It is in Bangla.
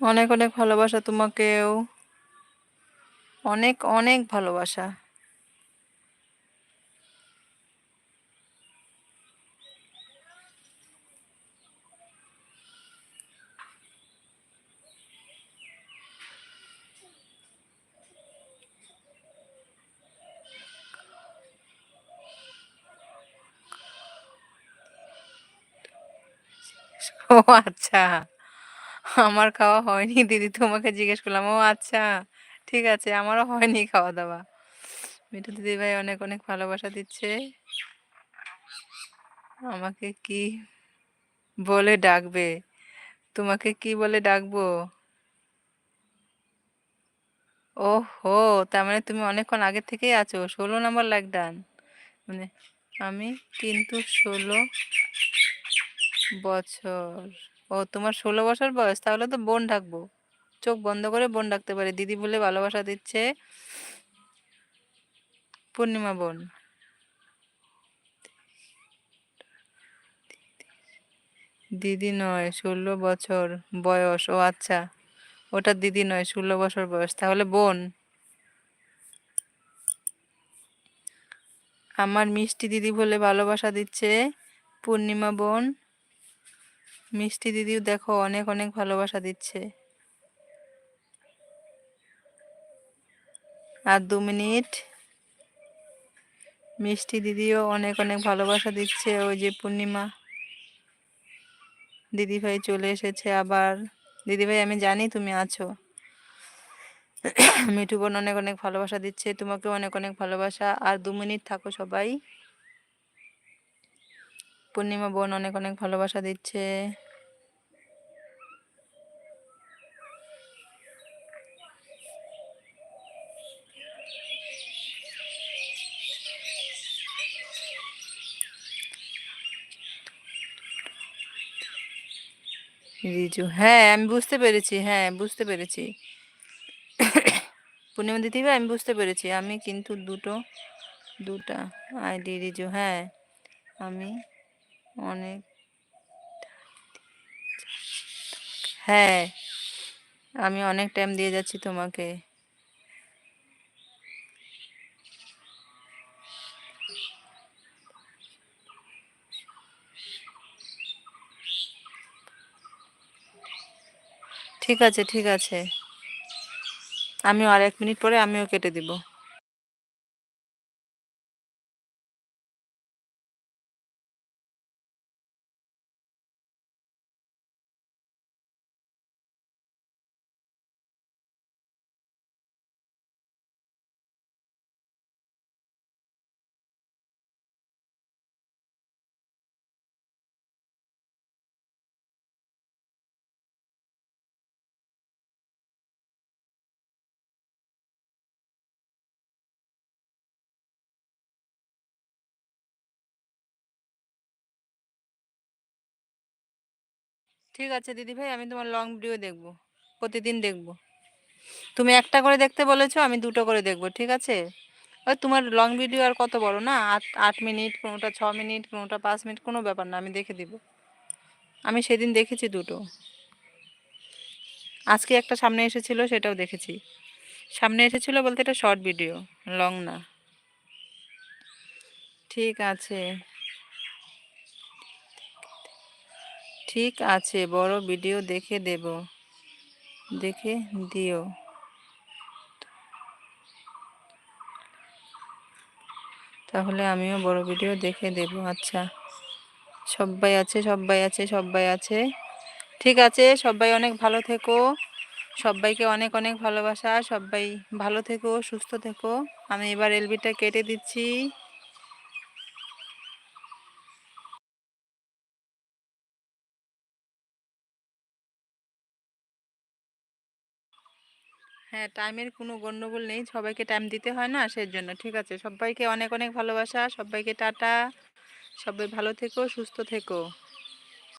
অনেক অনেক ভালোবাসা তোমাকেও। অনেক অনেক ভালোবাসা। ও আচ্ছা। আমার খাওয়া হয়নি। দিদি তোমাকে জিজ্ঞেস করলাম, ও আচ্ছা ঠিক আছে, আমারও হয়নি খাওয়া দাওয়া। মিঠু দিদি ভাই অনেক অনেক ভালোবাসা দিচ্ছে। আমাকে কি বলে ডাকবে? তোমাকে কি বলে ডাকবো? ওহো, তার মানে তুমি অনেকক্ষণ আগে থেকেই আছো, ষোলো নম্বর লাইক মানে আমি কিন্তু ষোলো বছর। ও তোমার ষোলো বছর বয়স? তাহলে তো বোন ডাকবো। চোখ বন্ধ করে বোন ডাকতে পারে। দিদি বলে ভালোবাসা দিচ্ছে পূর্ণিমা বোন। দিদি নয়, ষোলো বছর বয়স। ও আচ্ছা ওটা দিদি নয়, ষোলো বছর বয়স। তাহলে বোন। আমার মিষ্টি দিদি বলে ভালোবাসা দিচ্ছে পূর্ণিমা বোন। মিষ্টি দিদিও দেখো অনেক অনেক ভালোবাসা দিচ্ছে। আর দু মিনিট। মিষ্টি দিদিও অনেক অনেক ভালোবাসা দিচ্ছে। ওই যে পূর্ণিমা দিদিভাই চলে এসেছে আবার। দিদিভাই, আমি জানি তুমি আছো। মিঠু বোন অনেক অনেক ভালোবাসা দিচ্ছে। তোমাকে অনেক অনেক ভালোবাসা। আর দু মিনিট থাকো সবাই। পূর্ণিমা বোন অনেক অনেক ভালোবাসা দিচ্ছে। রিজু হ্যাঁ আমি বুঝতে পেরেছি হ্যাঁ বুঝতে পেরেছি। পূর্ণিমা দিদিভাই আমি বুঝতে পেরেছি, আমি কিন্তু দুটো, দুটা আইডি রিজু হ্যাঁ আমি অনেক। হ্যাঁ আমি অনেক টাইম দিয়ে যাচ্ছি তোমাকে। ঠিক আছে ঠিক আছে। আমিও আর এক মিনিট পরে আমিও কেটে দিব। ঠিক আছে, দিদি ভাই, আমি তোমার লং ভিডিও দেখব, প্রতিদিন দেখব। তুমি একটা করে দেখতে বলেছ, আমি দুটো করে দেখব, ঠিক আছে? ওই তোমার লং ভিডিও আর কত বড় না? আট আট মিনিট, কোনোটা ছ মিনিট, কোনোটা পাঁচ মিনিট, কোনো ব্যাপার না, আমি দেখে দিব। আমি সেদিন দেখেছি দুটো। আজকে একটা সামনে এসেছিল, সেটাও দেখেছি। সামনে এসেছিল বলতে এটা শর্ট ভিডিও লং না। ঠিক আছে। ঠিক আছে, বড় ভিডিও দেখে দেব। দেখে দিও। তাহলে আমিও বড় ভিডিও দেখে দেব আচ্ছা। সবাই আছে সবাই আছে সবাই আছে। ঠিক আছে সবাই অনেক ভালো থেকো। সবাইকে অনেক অনেক ভালোবাসা। সবাই ভালো থেকো, সুস্থ থেকো। আমি এবার এলবিটা কেটে দিচ্ছি। হ্যাঁ টাইমের কোনো গণ্ডগোল নেই, সবাইকে টাইম দিতে হয় না সেই জন্য ঠিক আছে, সবাইকে অনেক অনেক ভালোবাসা, সবাইকে টাটা, সবাই ভালো থেকো, সুস্থ থেকো।